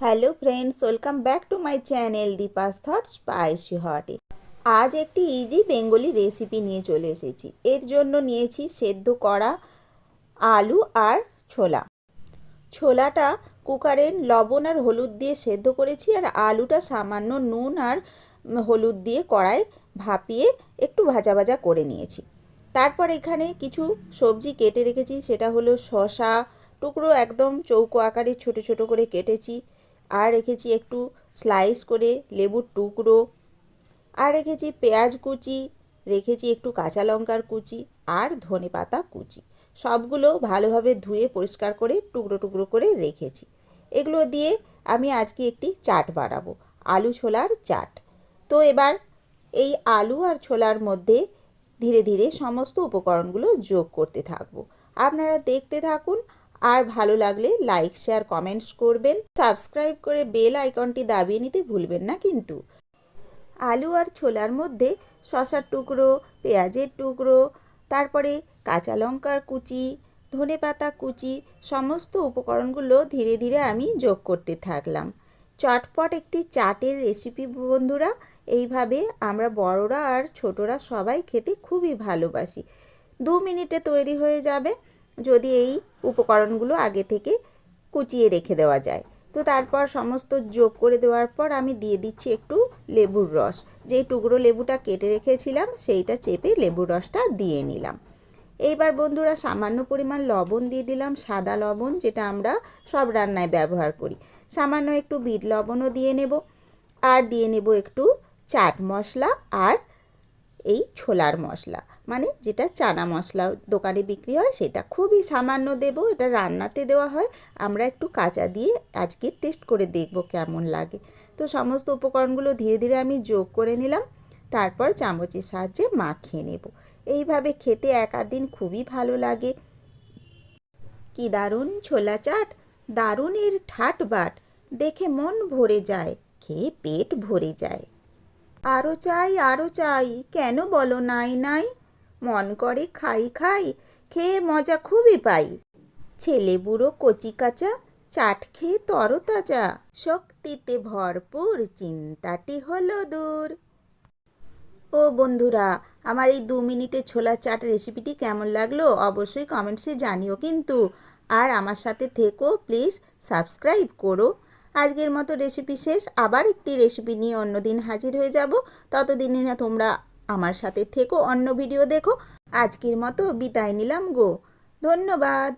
Hello friends welcome back to my channel Deepa's thought spicy হটে আজ একটি easy Bengali recipe নিয়ে চলে এসেছি। এর জন্য নিয়েছি সেদ্ধ করা আলু আর ছোলা। ছোলাটা কুকারে লবণ আর হলুদ দিয়ে সেদ্ধ করেছি আর আলুটা সামান্য নুন আর হলুদ দিয়ে কড়ায় ভাপিয়ে একটু ভাজা ভাজা করে নিয়েছি। তারপর এখানে কিছু সবজি কেটে রেখেছি, সেটা হলো শশা টুকরো একদম চৌকো আকারে ছোট ছোট করে কেটেছি। আর রেখেছি একটু স্লাইস করে লেবুর টুকরো। আর রেখেছি পেঁয়াজ কুচি, রেখেছি একটু কাঁচা লঙ্কার কুচি আর ধনে পাতা কুচি। সবগুলো ভালোভাবে ধুয়ে পরিষ্কার করে টুকরো টুকরো করে রেখেছি। এগুলো দিয়ে আমি আজকে একটি চাট বানাবো, আলু ছোলার চাট। তো এবার এই আলু আর ছোলার মধ্যে ধীরে ধীরে সমস্ত উপকরণগুলো যোগ করতে থাকব। আপনারা দেখতে থাকুন আর ভালো লাগলে লাইক শেয়ার কমেন্টস করবেন। সাবস্ক্রাইব করে বেল আইকনটি দাবিয়ে নিতে ভুলবেন না কিন্তু। আলু আর ছোলার মধ্যে শশার টুকরো, পেঁয়াজের টুকরো, তারপরে কাঁচা লঙ্কার কুচি, ধনে পাতা কুচি, সমস্ত উপকরণগুলো ধীরে ধীরে আমি যোগ করতে থাকলাম। চটপট একটি চাটের রেসিপি বন্ধুরা, এইভাবে আমরা বড়রা আর ছোটরা সবাই খেতে খুবই ভালোবাসি। দু মিনিটে তৈরি হয়ে যাবে। যদি এই উপকরণগুলো আগে থেকে কুচিয়ে রেখে দেওয়া যায়। তো তারপর সমস্ত যোগ করে দেওয়ার পর আমি দিয়ে দিচ্ছি একটু লেবুর রস। যেই টুকরো লেবুটা কেটে রেখেছিলাম, সেইটা চেপে লেবুর রসটা দিয়ে নিলাম। এইবার বন্ধুরা সামান্য পরিমাণ লবণ দিয়ে দিলাম, সাদা লবণ, যেটা আমরা সব রান্নায় ব্যবহার করি। সামান্য একটু বিট লবণও দিয়ে নেব। আর দিয়ে নেব একটু চাট মশলা আর এই ছোলার মশলা। মানে যেটা চানা মশলা দোকানে বিক্রি হয় সেটা খুবই সামান্য দেব, এটা রান্নাতে দেওয়া হয়। আমরা একটু কাঁচা দিয়ে আজকে টেস্ট করে দেখব কেমন লাগে। তো সমস্ত উপকরণগুলো ধীরে ধীরে আমি যোগ করে নিলাম, তারপর চামচের সাহায্যে মাখিয়ে নেব। এইভাবে খেতে দিন খুবই ভালো লাগে। কি দারুণ ছোলা চাট, দারুণ এর ঠাট বাট, দেখে মন ভরে যায়, খেয়ে পেট ভরে যায়। আরও চাই আরও চাই, কেন বলো নাই নাই? মন করে খাই খাই, খেয়ে মজা খুবই পাই। ছেলে বুড়ো, কচি কাঁচা, চাট খেয়ে তরতাজা, শক্তিতে ভরপুর চিন্তাটি হলো দূর। ও বন্ধুরা, আমার এই দু মিনিটে ছোলা চাট রেসিপিটি কেমন লাগল অবশ্যই কমেন্টসে জানিও কিন্তু। আর আমার সাথে থেকো প্লিজ সাবস্ক্রাইব করো। আজকের মতো রেসিপি শেষ। আবার একটি রেসিপি নিয়ে অন্যদিন হাজির হয়ে যাব। ততদিনে না তোমরা আমার সাথে থেকো অন্য ভিডিও দেখো। আজকের মতো বিদায় নিলাম গো। ধন্যবাদ।